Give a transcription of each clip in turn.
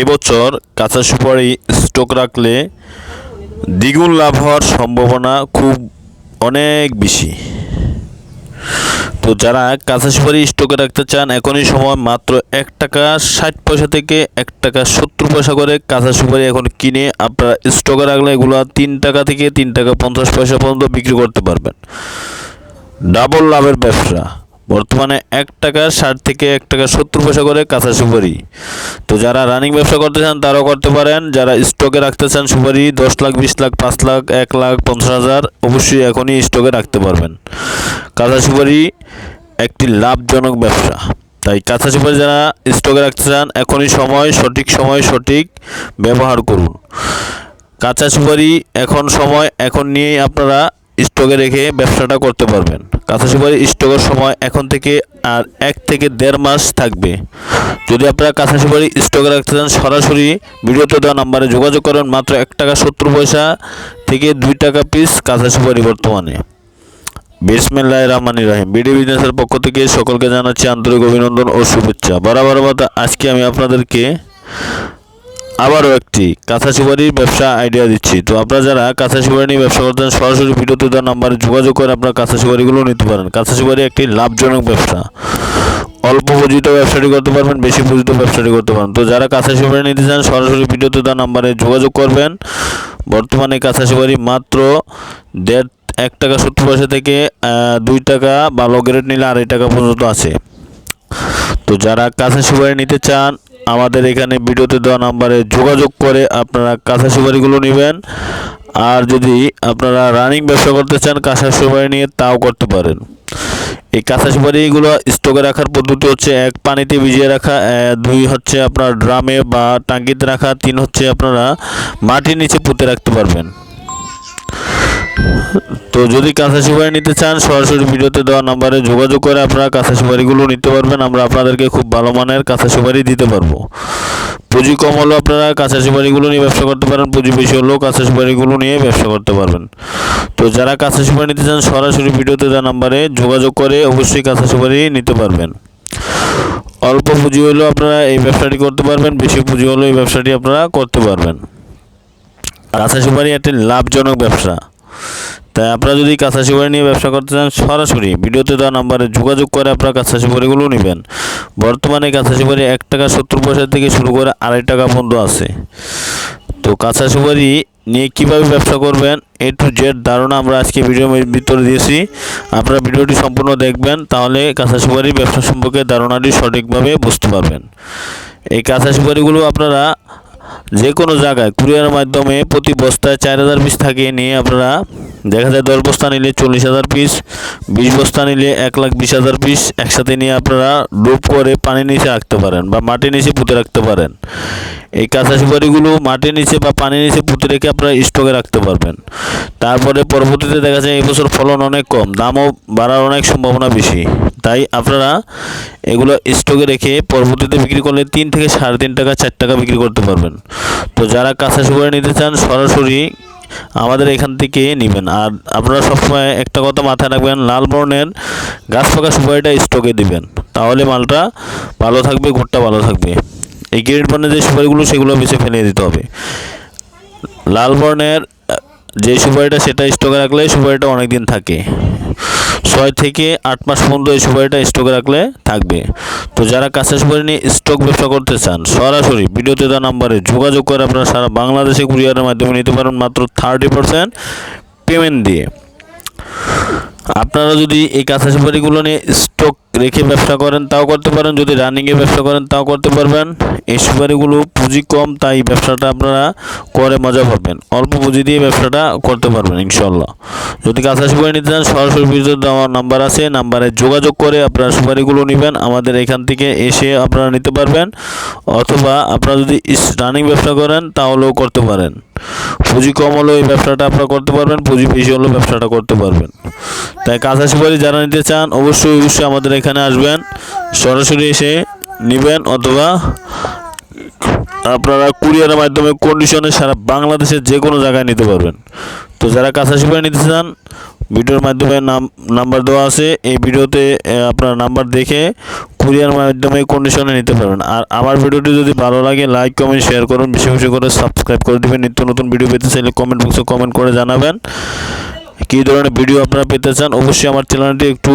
এবছর কাঁচা সুপারি স্টক রাখলে দ্বিগুণ লাভ হওয়ার সম্ভাবনা খুব অনেক বেশি। তো যারা কাঁচা সুপারি স্টকে রাখতে চান, এখনই সময় মাত্র এক টাকা ষাট পয়সা থেকে এক টাকা সত্তর পয়সা করে কাঁচা সুপারি এখন কিনে আপনারা স্টকে রাখলে এগুলো তিন টাকা থেকে তিন টাকা পঞ্চাশ পয়সা পর্যন্ত বিক্রি করতে পারবেন। ডাবল লাভের ব্যবসা। বর্তমানে এক টাকা ষাট থেকে এক টাকা সত্তর পয়সা করে কাঁচা সুপারি। তো যারা রানিং ব্যবসা করতে চান, তারাও করতে পারেন। যারা স্টকে রাখতে চান সুপারি, দশ লাখ, বিশ লাখ, পাঁচ লাখ, এক লাখ, পঞ্চাশ হাজার, অবশ্যই এখনই স্টকে রাখতে পারবেন। কাঁচা সুপারি একটি লাভজনক ব্যবসা। তাই কাঁচা সুপারি যারা স্টকে রাখতে চান, এখনই সময়, সঠিক সময়, সঠিক ব্যবহার করুন। কাঁচা সুপারি এখন সময়, এখন নিয়েই আপনারা স্টকে রেখে ব্যবসাটা করতে পারবেন। কাঁচা সুপারি স্টকের সময় এখন থেকে আর এক থেকে দেড় মাস থাকবে। যদি আপনারা কাঁচা সুপারি স্টকে রাখতে চান, সরাসরি ভিডিওতে দেওয়া নাম্বারে যোগাযোগ করেন। মাত্র এক টাকা সত্তর পয়সা থেকে দুই টাকা পিস কাঁচা সুপারি বর্তমানে। বিসমিল্লাহ রহমান রাহিম। বিডি বিজনেসের পক্ষ থেকে সকলকে জানাচ্ছি আন্তরিক অভিনন্দন ও শুভেচ্ছা। বরাবর মতো আজকে আমি আপনাদেরকে আবারও একটি কাঁথা সুপারির ব্যবসা আইডিয়া দিচ্ছি। তো আপনারা যারা কাঁথা সুপারি নিয়ে ব্যবসা করতেন সরাসরি ভিডিওতে দেওয়া নাম্বারে যোগাযোগ করে আপনারা কাঁথা সুপারিগুলো নিতে পারেন। কাঁথা সুপারি একটি লাভজনক ব্যবসা। অল্প পুঁজিতে ব্যবসাটি করতে পারবেন, বেশি পুঁজিতে ব্যবসাটি করতে পারেন তো যারা কাঁথা সুপারি নিতে চান, সরাসরি ভিডিওতে দেওয়া নাম্বারে যোগাযোগ করবেন। বর্তমানে কাঁথা সুপারি মাত্র দেড়, এক টাকা সত্তর পয়সা থেকে দুই টাকা বা ভালো গ্রেড নিলে আড়াই টাকা পর্যন্ত আছে। তো যারা কাঁচা সুপারি নিতে চান আমাদের এখানে ভিডিওতে দেওয়া নাম্বারে যোগাযোগ করে আপনারা কাঁচা সুপারিগুলো নেবেন। আর যদি আপনারা রানিং ব্যবসা করতে চান, কাঁচা সুপারি নিয়ে তাও করতে পারেন। এই কাঁচা সুপারিগুলো স্টকে রাখার পদ্ধতি হচ্ছে, এক পানিতে ভিজিয়ে রাখা দুই হচ্ছে আপনার ড্রামে বা টাঙ্কিতে রাখা, তিন হচ্ছে আপনারা মাটির নিচে পুঁতে রাখতে পারবেন। তো যদি কাঁচা সুপারি নিতে চান, সরাসরি ভিডিওতে দেওয়া নাম্বারে যোগাযোগ করে আপনারা কাঁচা সুপারিগুলো নিতে পারবেন। আমরা আপনাদেরকে খুব ভালো মানের কাঁচা সুপারি দিতে পারব। পুঁজি কম হলেও আপনারা কাঁচা সুপারিগুলো নিয়ে ব্যবসা করতে পারেন। পুঁজি বেশি হলেও কাঁচা সুপারিগুলো নিয়ে ব্যবসা করতে পারবেন। তো যারা কাঁচা সুপারি নিতে চান, সরাসরি ভিডিওতে দেওয়া নাম্বারে যোগাযোগ করে অবশ্যই কাঁচা সুপারি নিতে পারবেন। অল্প পুঁজি হলেও আপনারা এই ব্যবসাটি করতে পারবেন, বেশি পুঁজি হলেও এই ব্যবসাটি আপনারা করতে পারবেন। কাঁচা সুপারি একটি লাভজনক ব্যবসা। তাই আপনারা যদি কাঁচা সুপারি নিয়ে ব্যবসা করতে চান, সরাসরি ভিডিওতে দেওয়া নাম্বারে যোগাযোগ করে আপনারা কাঁচা সুপারিগুলো নেবেন। বর্তমানে কাঁচা সুপারি এক টাকা সত্তর পয়সা থেকে শুরু করে আড়াই টাকা পর্যন্ত আছে। তো কাঁচা সুপারি নিয়ে কীভাবে ব্যবসা করবেন, এ টু জেড ধারণা আমরা আজকে ভিডিওর ভিতরে দিয়েছি। আপনারা ভিডিওটি সম্পূর্ণ দেখবেন, তাহলে কাঁচা সুপারির ব্যবসা সম্পর্কে ধারণাটি সঠিকভাবে বুঝতে পারবেন। এই কাঁচা সুপারিগুলো আপনারা যে কোনো জায়গায় কুরিয়ারের মাধ্যমে প্রতি বস্তায় চার হাজার পিস থাকে নিয়ে আপনারা দেখা যায় দশ বস্তা নিলে চল্লিশ হাজার পিস বিশ বস্তা নিলে এক লাখ বিশ হাজার পিস একসাথে নিয়ে আপনারা ডুব করে পানির নিচে রাখতে পারেন বা মাটির নিচে পুঁতে রাখতে পারেন। এই কাঁচা সুপারিগুলো মাটির নিচে বা পানির নিচে পুঁতে রেখে আপনারা স্টকে রাখতে পারবেন। তারপরে পরবর্তীতে দেখা যায় এবছর ফলন অনেক কম, দামও বাড়ার অনেক সম্ভাবনা বেশি। তাই আপনারা এগুলো স্টকে রেখে পরবর্তীতে বিক্রি করলে তিন থেকে সাড়ে তিন টাকা, চার টাকা বিক্রি করতে পারবেন। তো যারা কাঁচা সুপারি নিতে চান, সরাসরি আমাদের এখান থেকে নেবেন। আর আপনারা সবসময় একটা কথা মাথায় রাখবেন, লাল বর্ণের গাছ পাকা সুপারিটা স্টকে দিবেন। তাহলে মালটা ভালো থাকবে, ঘুরটা ভালো থাকবে। এই গ্রেড বর্ণের যে সুপারিগুলো, সেগুলো বেছে ফেলে দিতে হবে। লাল বর্ণের যে সুপারিটা, সেটা স্টকে রাখলে সুপারিটা অনেক দিন থাকে। ছয় থেকে আট মাস পর্যন্ত এই সুপারিটা স্টকে রাখলে থাকবে। তো যারা কাঁচা সুপারি নিয়ে স্টক ব্যবসা করতে চান, সরাসরি ভিডিওতে দেওয়া নাম্বারে যোগাযোগ করে আপনারা সারা বাংলাদেশে কুরিয়ারের মাধ্যমে নিতে পারেন মাত্র থার্টি পার্সেন্ট পেমেন্ট দিয়ে। আপনারা যদি এই কাঁচা সুপারিগুলো নিয়ে স্টক রেখে ব্যবসা করেন, তাও করতে পারেন। যদি রানিংয়ে ব্যবসা করেন, তাও করতে পারবেন। এই সুপারিগুলো পুঁজি কম, তাই ব্যবসাটা আপনারা করে মজা পাবেন। অল্প পুঁজি দিয়ে ব্যবসাটা করতে পারবেন ইনশাল্লাহ যদি কাঁচা সুপারি নিতে চান, সরাসরি ভিডিও দেওয়ার নাম্বার আছে। নাম্বারে যোগাযোগ করে আপনারা সুপারিগুলো নেবেন। আমাদের এখান থেকে এসে আপনারা নিতে পারবেন। অথবা আপনারা যদি রানিং ব্যবসা করেন, তাহলেও করতে পারেন। পুঁজি কম হলেও এই ব্যবসাটা আপনারা করতে পারবেন, পুঁজি বেশি হলেও ব্যবসাটা করতে পারবেন। তাই কাঁচা সুপারি যারা নিতে চান, অবশ্যই অবশ্যই আমাদের এখানে আসবেন। সরাসরি এসে নেবেন অথবা আপনারা কুরিয়ারের মাধ্যমে কন্ডিশনে সারা বাংলাদেশের যে কোনো জায়গায় নিতে পারবেন। তো যারা সুপারি নিতে চান, ভিডিওর মাধ্যমে নাম, নাম্বার দেওয়া আছে, এই ভিডিওতে আপনার নাম্বার দেখে কুরিয়ার মাধ্যমে কন্ডিশনে নিতে পারবেন। আর আমার ভিডিওটি যদি ভালো লাগে লাইক কমেন্ট শেয়ার করুন। বেশি বেশি করে সাবস্ক্রাইব করে দিবেন। নিত্য নতুন ভিডিও পেতে চাইলে কমেন্ট বক্সে কমেন্ট করে জানাবেন। কী ধরনের ভিডিও আপনারা পেতে চান, অবশ্যই আমার চ্যানেলটি একটু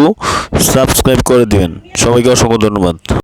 সাবস্ক্রাইব করে দিবেন। সবাইকে অসংখ্য ধন্যবাদ।